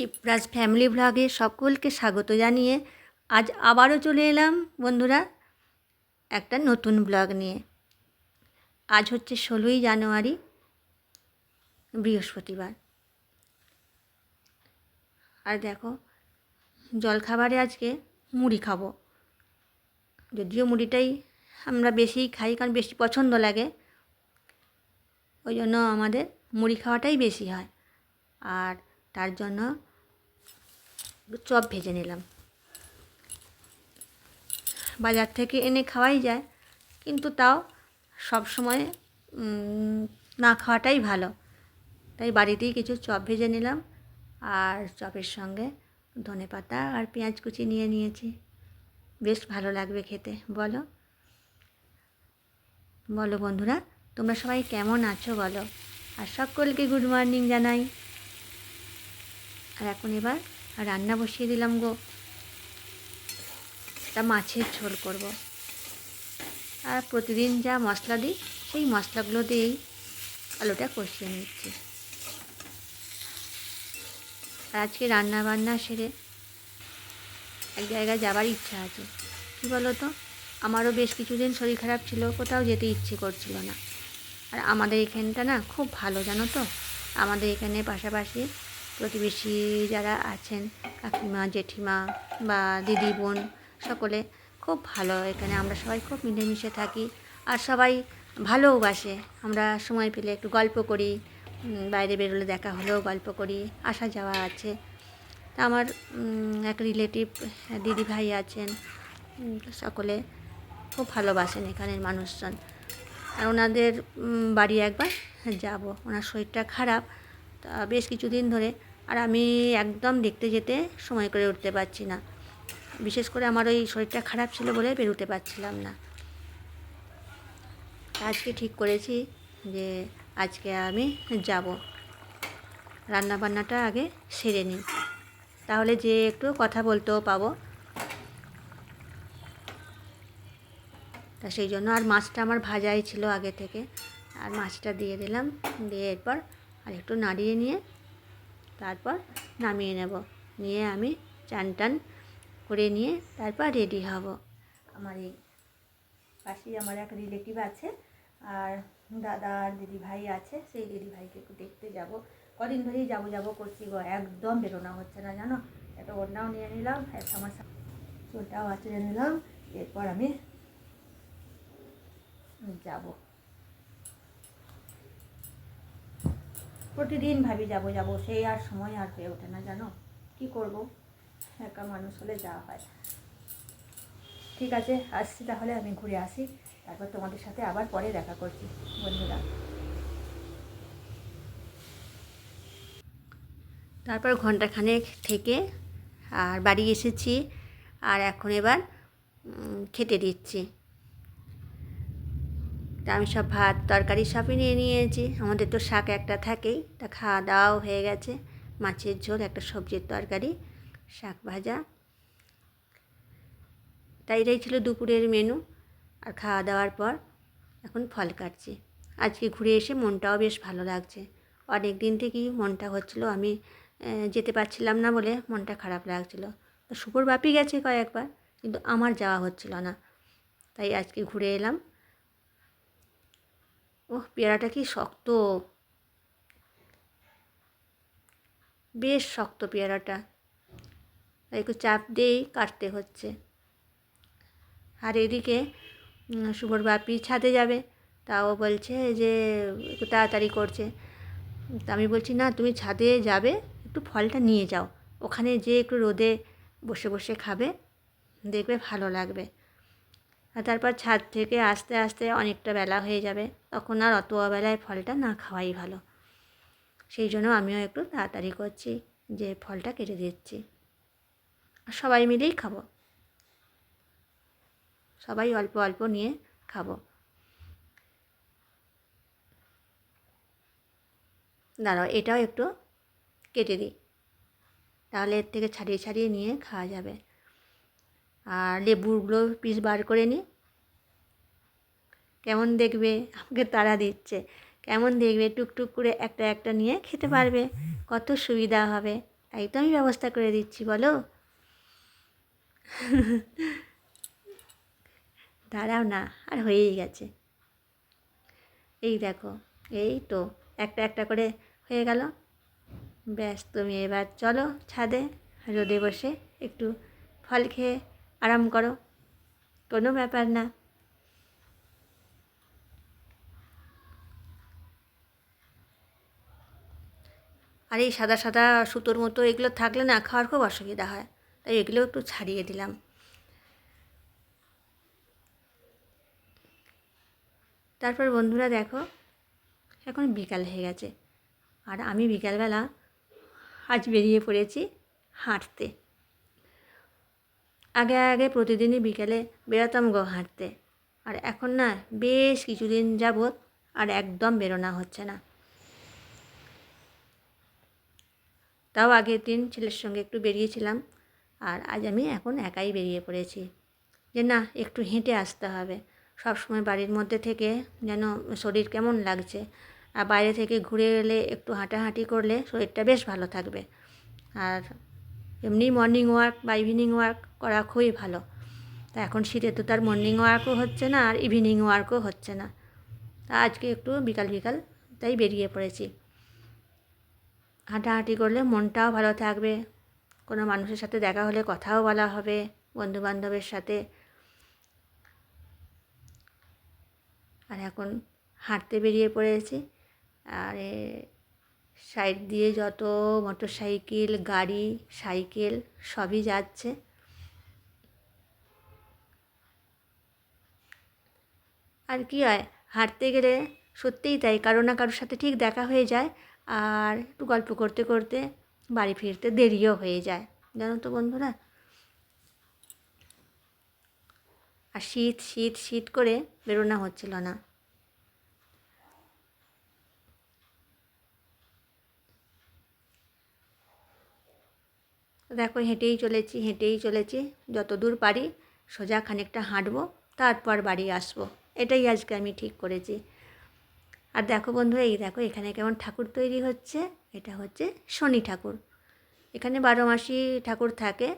Shivraj family ভ্লগে সকলকে স্বাগত জানিয়ে আজ আবারও চলে এলাম, বন্ধুরা, একটা নতুন ব্লগ নিয়ে। আজ হচ্ছে ষোলোই জানুয়ারি, বৃহস্পতিবার। আর দেখো, জলখাবারে আজকে মুড়ি খাব। যদিও মুড়িটাই আমরা বেশিই খাই, কারণ বেশি পছন্দ লাগে। ওই জন্য আমাদের মুড়ি খাওয়াটাই বেশি হয়। আর তার জন্য চপ ভেজে নিলাম। বাজার থেকে এনে খাওয়াই যায়, কিন্তু তাও সব সময় না খাওয়াটাই ভালো। তাই বাড়িতেই কিছু চপ ভেজে নিলাম, আর চপের সঙ্গে ধনে পাতা আর পেঁয়াজ কুচি নিয়ে নিয়েছি। বেশ ভালো লাগবে খেতে, বলো? বলো বন্ধুরা, তোমরা সবাই কেমন আছো বলো? আর সকলকে গুড মর্নিং জানাই। আর এখন এবার রান্না বসিয়ে দিলাম গো। তা মাছের ঝোল করব। আর প্রতিদিন যা মশলা দিই, সেই মশলাগুলো দিয়েই আলুটা কষিয়ে নিচ্ছি। আর আজকে রান্না বান্না সেরে এক জায়গায় যাবার ইচ্ছা আছে। কী বলো তো আমারও বেশ কিছুদিন শরীর খারাপ ছিল, কোথাও যেতে ইচ্ছে করছিল না। আর আমাদের এখানটা না খুব ভালো, জানো তো? আমাদের এখানে পাশাপাশি প্রতিবেশী যারা আছেন, কাকিমা, জেঠিমা বা দিদি, বোন, সকলে খুব ভালো। এখানে আমরা সবাই খুব মিলেমিশে থাকি আর সবাই ভালোবাসে আমরা সময় পেলে একটু গল্প করি বাইরে বেরোলে দেখা হলেও গল্প করি, আসা যাওয়া আছে। তা আমার এক রিলেটিভ দিদি ভাই আছেন সকলে খুব ভালোবাসেন এখানের মানুষজন। আর ওনাদের বাড়ি একবার যাব। ওনার শরীরটা খারাপ, তা বেশ কিছুদিন ধরে আর আমি একদম দেখতে যেতে সময় করে উঠতে পারছি না। বিশেষ করে আমার ওই শরীরটা খারাপ ছিল বলে বেরোতে পারছিলাম না। আজকে ঠিক করেছি যে আজকে আমি যাব। রান্না বান্নাটা আগে সেরে নিই। তাহলে যে একটু কথা বলতেও পাবো। তা সেই জন্য আর মাছটা আমার ভাজাই ছিল আগে থেকে। আর মাছটা দিয়ে দিলাম। দিয়ে এরপর আর একটু নাড়িয়ে নিয়ে তারপর নামিয়ে নেব। নিয়ে আমি চান টান করে নিয়ে তারপর রেডি হব। আমার এই পাশেই আমার এক রিলেটিভ আছে আর দাদা আর দিদি ভাই আছে, সেই দিদি ভাইকে একটু দেখতে যাব। কদিন ধরেই যাব যাব করছি গো, একদম বেরোনো হচ্ছে না, জানো? একটা ওড়নাও নিয়ে নিলাম একটা আমার চুলটাও আঁচড়ে নিলাম, এরপর আমি যাব। প্রতিদিন ভাবি যাব যাব। সেই আর সময় আর হয়ে ওঠে না, জানো? কি করব? একা মানুষ হলে যাওয়া হয়। ঠিক আছে, আসছি তাহলে, আমি ঘুরে আসি। তারপর তোমাদের সাথে আবার পরে দেখা করছি, বন্ধুরা। তারপর ঘন্টাখানেক থেকে আর বাড়ি এসেছি, আর এখন এবার খেতে দিচ্ছি। তা আমি সব ভাত, তরকারি সবই নিয়ে নিয়েছি। আমাদের তো শাক একটা থাকেই, তা খাওয়া দাওয়াও হয়ে গেছে। মাছের ঝোল, একটা সবজির তরকারি, শাক ভাজা। তাই এটাই ছিল দুপুরের মেনু আর খাওয়া দাওয়ার পর এখন ফল কাটছি। আজকে ঘুরে এসে মনটাও বেশ ভালো লাগছে। অনেক দিন থেকেই মনটা হচ্ছিল, আমি যেতে পারছিলাম না বলে মনটা খারাপ লাগছিল। তো শুকুর বাপি গেছে কয়েকবার, কিন্তু আমার যাওয়া হচ্ছিল না। তাই আজকে ঘুরে এলাম। ওহ, পেয়ারাটা কি শক্ত? বেশ শক্ত পেয়ারাটা। একটু চাপ দিয়েই কাটতে হচ্ছে। আর এদিকে শুভর বাপি ছাদে যাবে। তাও বলছে যে, একটু তাড়াতাড়ি করছে। তা আমি বলছি, না, তুমি ছাদে যাবে, একটু ফলটা নিয়ে যাও। ওখানে যে একটু রোদে বসে বসে খাবে, দেখবে ভালো লাগবে। আর তারপর ছাদ থেকে আস্তে আস্তে অনেকটা বেলা হয়ে যাবে, তখন আর অত বেলায় ফলটা না খাওয়াই ভালো। সেই জন্য আমিও একটু তাড়াতাড়ি করছি যে ফলটা কেটে দিচ্ছি। আর সবাই মিলেই খাব। সবাই অল্প অল্প নিয়ে খাব। দাঁড়াও, এটাও একটু কেটে দিই। তাহলে এর থেকে ছাড়িয়ে ছাড়িয়ে নিয়ে খাওয়া যাবে। আর লেবুগুলো পিস বার করে নিই কেমন দেখবে? আমাকে তারা দিচ্ছে। কেমন দেখবে? টুকটুক করে একটা একটা নিয়ে খেতে পারবে। কত সুবিধা হবে। তাই তো আমি ব্যবস্থা করে দিচ্ছি, বলো? দাঁড়াও না, আর হয়েই গেছে। এই দেখো, এই তো একটা একটা করে হয়ে গেল। ব্যাস, তুমি এবার চলো ছাদে রোদে বসে একটু ফল খেয়ে আরাম করো। কোনো ব্যাপার না। আর এই সাদা সাদা সুতোর মতো এগুলো থাকলে না খাওয়ার খুব অসুবিধা হয়। তাই এগুলো একটু ছাড়িয়ে দিলাম। তারপর বন্ধুরা দেখো, এখন বিকাল হয়ে গেছে। আর আমি বিকালবেলা আজ বেরিয়ে পড়েছি হাঁটতে। আগে আগে প্রতিদিনই বিকেলে বেরোতাম গো হাঁটতে। আর এখন না বেশ কিছুদিন যাবৎ আর একদম বেরোনো হচ্ছে না। তাও আগের দিন ছেলের সঙ্গে একটু বেরিয়েছিলাম আর আজ আমি এখন একাই বেরিয়ে পড়েছি। যে না, একটু হেঁটে আসতে হবে। সব সময় বাড়ির মধ্যে থেকে যেন শরীর কেমন লাগছে। আর বাইরে থেকে ঘুরে এলে একটু হাঁটাহাঁটি করলে শরীরটা বেশ ভালো থাকবে। আর এমনি মর্নিং ওয়ার্ক বা ইভিনিং ওয়ার্ক করা খুবই ভালো। তা এখন শীতে তো তার মর্নিং ওয়ার্কও হচ্ছে না আর ইভিনিং ওয়ার্কও হচ্ছে না। তা আজকে একটু বিকাল বিকাল তাই বেরিয়ে পড়েছি। হাঁটাহাঁটি করলে মনটাও ভালো থাকবে। কোনো মানুষের সাথে দেখা হলে কথাও বলা হবে বন্ধুবান্ধবের সাথে। আর এখন হাঁটতে বেরিয়ে পড়েছি। আর সাইড দিয়ে যত মোটর সাইকেল গাড়ি, সাইকেল সবই যাচ্ছে। আর কি হয়, হাঁটতে গেলে সত্যিই তাই, কারও না কারোর সাথে ঠিক দেখা হয়ে যায়। আর একটু গল্প করতে করতে বাড়ি ফিরতে দেরিও হয়ে যায়। জানো তো বন্ধুরা? আর শীত শীত শীত করে বেরোনো হচ্ছিল না। দেখো হেঁটেই চলেছি হেঁটেই চলেছি। যত দূর পারি সোজা খানিকটা হাঁটবো, তারপর বাড়ি আসব। এটাই আজকে আমি ঠিক করেছি। আর দেখো বন্ধু, এই দেখো এখানে কেমন ঠাকুর তৈরি হচ্ছে। এটা হচ্ছে শনি ঠাকুর। এখানে বারো মাসি ঠাকুর থাকে,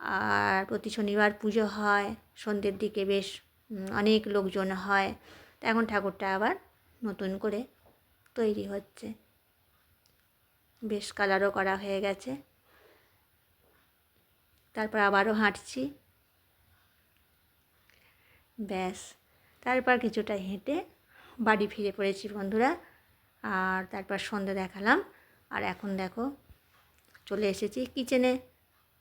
আর প্রতি শনিবার পুজো হয়, সন্ধ্যের দিকে বেশ অনেক লোকজন হয়। এখন ঠাকুরটা আবার নতুন করে তৈরি হচ্ছে। বেশ কালারও করা হয়ে গেছে। তারপর আবারও হাঁটছি। ব্যাস তারপর কিছুটা হেঁটে বাড়ি ফিরে পড়েছি বন্ধুরা। আর তারপর সন্ধে দেখালাম। আর এখন দেখো চলে এসেছি কিচেনে।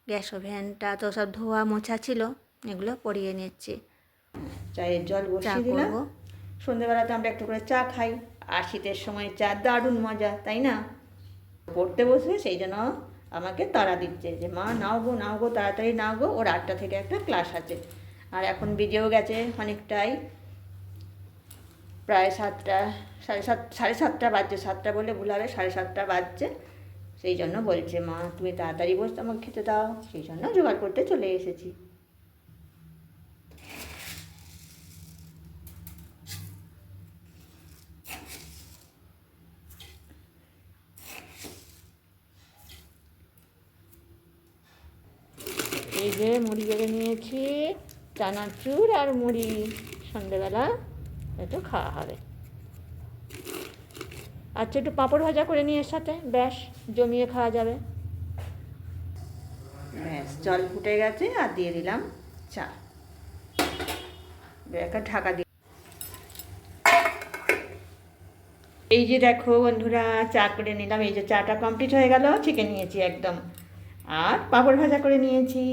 গ্যাস ওভেনটা তো সব ধোয়া মোছা ছিল এগুলো পরিয়ে নিচ্ছি। চায়ের জল বসিয়ে দিলাম। করব। সন্ধ্যেবেলাতে আমরা একটু করে চা খাই। আর শীতের সময় চা দারুণ মজা তাই না? পড়তে বসে সেই জন্য আমাকে তাড়া দিচ্ছে যে, মা, নাও গো নাও গো, তাড়াতাড়ি নাও গো। ওর আটটা থেকে একটা ক্লাস আছে। আর এখন বেজেও গেছে অনেকটাই। প্রায় সাতটা, সাড়ে সাত, সাড়ে সাতটা বাজছে, সাতটা বলে ভুল হবে, সাড়ে সাতটা বাজছে। সেই জন্য বলছে, মা, তুমি তাড়াতাড়ি বসতে আমাকে খেতে দাও। সেই জন্য জোগাড় করতে চলে এসেছি এই যে মুড়ি বেড়ে নিয়েছি, চানাচুর আর মুড়ি। সন্ধেবেলা একটু খাওয়া হবে। আচ্ছা একটু পাঁপড় ভাজা করে নিয়ে এর সাথে। ব্যাস, জমিয়ে খাওয়া যাবে। ব্যাস, জল ফুটে গেছে আর দিয়ে দিলাম চা। একটা ঢাকা দিয়ে এই যে দেখো বন্ধুরা, চা করে নিলাম। এই যে চাটা কমপ্লিট হয়ে গেল চিকেন নিয়েছি একদম। আর পাঁপড় ভাজা করে নিয়েছি।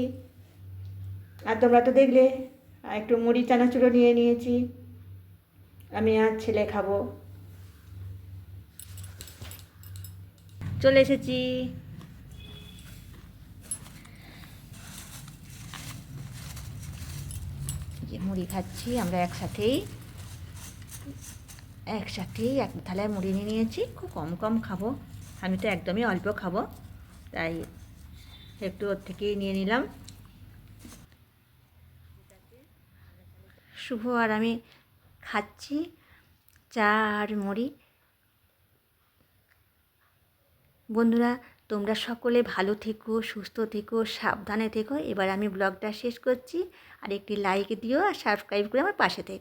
আর তোমরা তো দেখলে, একটু মুড়ি চানাচুরো নিয়ে নিয়েছি। আমি আর ছেলে খাব। চলে এসেছি। যে মুড়ি খাচ্ছি, আমরা একসাথেই একসাথেই এক থালায় মুড়ি নিয়ে নিয়েছি। খুব কম কম খাব। আমি তো একদমই অল্প খাব, তাই একটু ওর থেকেই নিয়ে নিলাম। শুভ আর আমি খাচ্ছি চা আর মুড়ি। বন্ধুরা, তোমরা সকলে ভালো থেকো, সুস্থ থেকো, সাবধানে থেকো। এবার আমি ব্লগটা শেষ করছি। আর একটি লাইক দিও আর সাবস্ক্রাইব করে আমার পাশে থেকো।